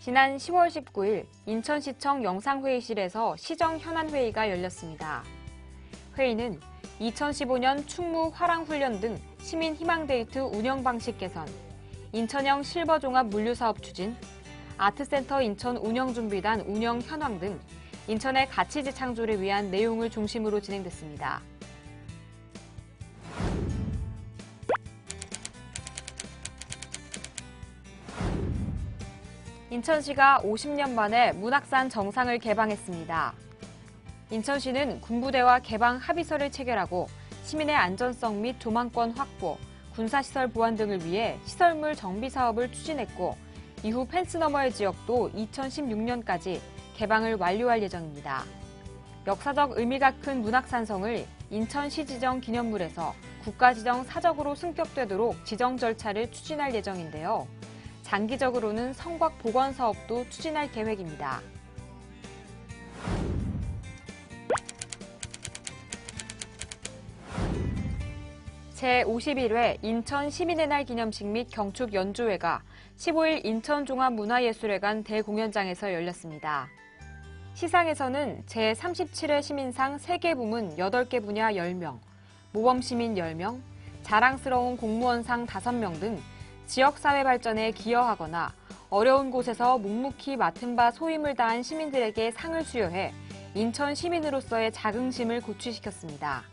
지난 10월 19일 인천시청 영상회의실에서 시정 현안회의가 열렸습니다. 회의는 2015년 충무 화랑훈련 등 시민 희망데이트 운영 방식 개선, 인천형 실버종합 물류사업 추진, 아트센터 인천 운영준비단 운영 현황 등 인천의 가치 재창조를 위한 내용을 중심으로 진행됐습니다. 인천시가 50년 만에 문학산 정상을 개방했습니다. 인천시는 군부대와 개방 합의서를 체결하고 시민의 안전성 및 조망권 확보, 군사시설 보완 등을 위해 시설물 정비 사업을 추진했고 이후 펜스 너머의 지역도 2016년까지 개방을 완료할 예정입니다. 역사적 의미가 큰 문학산성을 인천시 지정 기념물에서 국가지정 사적으로 승격되도록 지정 절차를 추진할 예정인데요. 장기적으로는 성곽 복원 사업도 추진할 계획입니다. 제51회 인천 시민의 날 기념식 및 경축 연주회가 15일 인천 종합문화예술회관 대공연장에서 열렸습니다. 시상에서는 제37회 시민상 3개 부문 8개 분야 10명, 모범시민 10명, 자랑스러운 공무원상 5명 등 지역사회 발전에 기여하거나 어려운 곳에서 묵묵히 맡은 바 소임을 다한 시민들에게 상을 수여해 인천 시민으로서의 자긍심을 고취시켰습니다.